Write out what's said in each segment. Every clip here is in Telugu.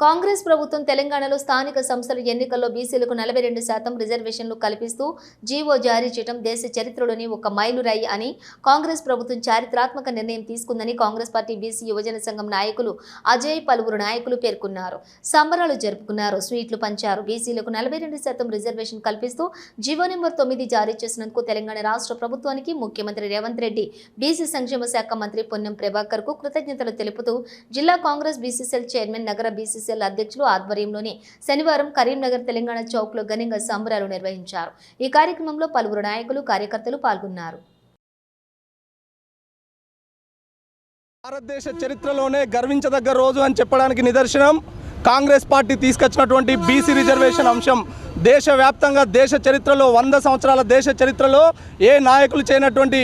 కాంగ్రెస్ ప్రభుత్వం తెలంగాణలో స్థానిక సంస్థల ఎన్నికల్లో బీసీలకు నలభై రెండు శాతం రిజర్వేషన్లు కల్పిస్తూ జీవో జారీ చేయడం దేశ చరిత్రలోని ఒక మైలురాయి అని కాంగ్రెస్ ప్రభుత్వం చారిత్రాత్మక నిర్ణయం తీసుకుందని కాంగ్రెస్ పార్టీ బీసీ యువజన సంఘం నాయకులు అజయ్ పలువురు నాయకులు పేర్కొన్నారు. సంబరాలు జరుపుకున్నారు స్వీట్లు పంచారు. బీసీలకు నలభై రెండు శాతం రిజర్వేషన్ కల్పిస్తూ జీవో నెంబర్ తొమ్మిది జారీ చేసినందుకు తెలంగాణ రాష్ట్ర ప్రభుత్వానికి ముఖ్యమంత్రి రేవంత్ రెడ్డి బీసీ సంక్షేమ శాఖ మంత్రి పొన్నం ప్రభాకర్కు కృతజ్ఞతలు తెలుపుతూ జిల్లా కాంగ్రెస్ బీసీసీఎల్ చైర్మన్ నగర బీసీసీఎల్ అధ్యక్షులు ఆధ్వర్యంలోని శనివారం కరీంనగర్ తెలంగాణ చౌక్లో ఘనంగా సంబరాలు నిర్వహించారు. ఈ కార్యక్రమంలో పలువురు నాయకులు కార్యకర్తలు పాల్గొన్నారు. భారతదేశ చరిత్రలోనే గర్వించదగ్గ రోజు అని చెప్పడానికి నిదర్శనం. కాంగ్రెస్ పార్టీ తీసుకొచ్చినటువంటి బీసీ రిజర్వేషన్ అంశం. దేశవ్యాప్తంగా దేశ చరిత్రలో వంద సంవత్సరాల దేశ చరిత్రలో ఏ నాయకులు చేయనటువంటి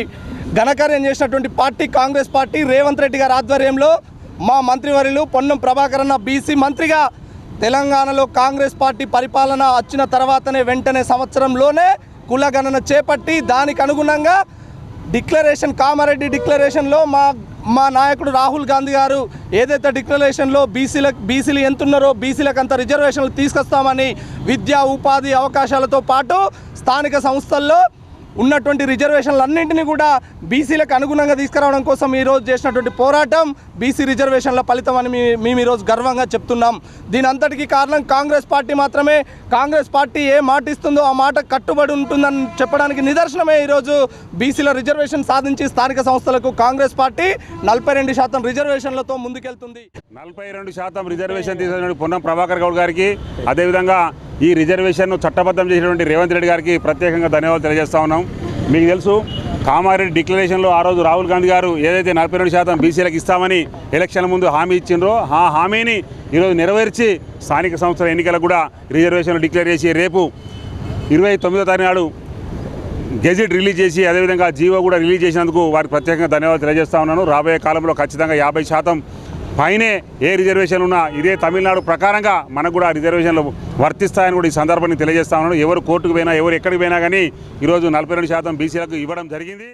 ఘనకార్యం చేసినటువంటి పార్టీ కాంగ్రెస్ పార్టీ. రేవంత్ రెడ్డి గారి ఆధ్వర్యంలో మా మంత్రివర్యులు పొన్నం ప్రభాకరన్న బీసీ మంత్రిగా తెలంగాణలో కాంగ్రెస్ పార్టీ పరిపాలన వచ్చిన తర్వాతనే వెంటనే సంవత్సరంలోనే కులగణన చేపట్టి దానికి అనుగుణంగా డిక్లరేషన్ కామారెడ్డి డిక్లరేషన్లో మా మా నాయకుడు రాహుల్ గాంధీ గారు ఏదైతే డిక్లరేషన్లో బీసీలకు బీసీలు ఎంతున్నారో బీసీలకు అంత రిజర్వేషన్లు తీసుకొస్తామని విద్యా ఉపాధి అవకాశాలతో పాటు స్థానిక సంస్థల్లో ఉన్నటువంటి రిజర్వేషన్లన్నింటినీ కూడా బీసీలకు అనుగుణంగా తీసుకురావడం కోసం ఈరోజు చేసినటువంటి పోరాటం బీసీ రిజర్వేషన్ల ఫలితం అని మేము ఈరోజు గర్వంగా చెప్తున్నాం. దీని అంతటికీ కారణం కాంగ్రెస్ పార్టీ మాత్రమే. కాంగ్రెస్ పార్టీ ఏ మాట ఇస్తుందో ఆ మాట కట్టుబడి ఉంటుందని చెప్పడానికి నిదర్శనమే ఈరోజు బీసీల రిజర్వేషన్ సాధించి స్థానిక సంస్థలకు. కాంగ్రెస్ పార్టీ నలభై రెండు శాతం రిజర్వేషన్లతో ముందుకెళ్తుంది. నలభై రెండు శాతం రిజర్వేషన్ తీసుకున్న పొన్నం ప్రభాకర్ గౌడ్ గారికి. అదేవిధంగా ఈ రిజర్వేషన్ను చట్టబద్ధం చేసినటువంటి రేవంత్ రెడ్డి గారికి ప్రత్యేకంగా ధన్యవాదాలు తెలియజేస్తా ఉన్నాం. మీకు తెలుసు కామారెడ్డి డిక్లరేషన్లో ఆ రోజు రాహుల్ గాంధీ గారు ఏదైతే నలభై రెండు శాతం బీసీలకు ఇస్తామని ఎలక్షన్ల ముందు హామీ ఇచ్చిండ్రో ఆ హామీని ఈరోజు నెరవేర్చి స్థానిక సంస్థల ఎన్నికలకు కూడా రిజర్వేషన్లు డిక్లేర్ చేసి రేపు ఇరవై తొమ్మిదో తారీఖు నాడు గెజిట్ రిలీజ్ చేసి అదేవిధంగా జీవో కూడా రిలీజ్ చేసినందుకు వారికి ప్రత్యేకంగా ధన్యవాదాలు తెలియజేస్తా ఉన్నాను. రాబోయే కాలంలో ఖచ్చితంగా యాభై శాతం పైనే ఏ రిజర్వేషన్ ఉన్నా ఇదే తమిళనాడు ప్రకారంగా మనకు కూడా రిజర్వేషన్లు వర్తిస్తాయని కూడా ఈ సందర్భాన్ని తెలియజేస్తా ఉన్నాను. ఎవరు కోర్టుకు పోయినా ఎవరు ఎక్కడికి పోయినా కానీ ఈరోజు నలభై రెండు శాతం బీసీలకు ఇవ్వడం జరిగింది.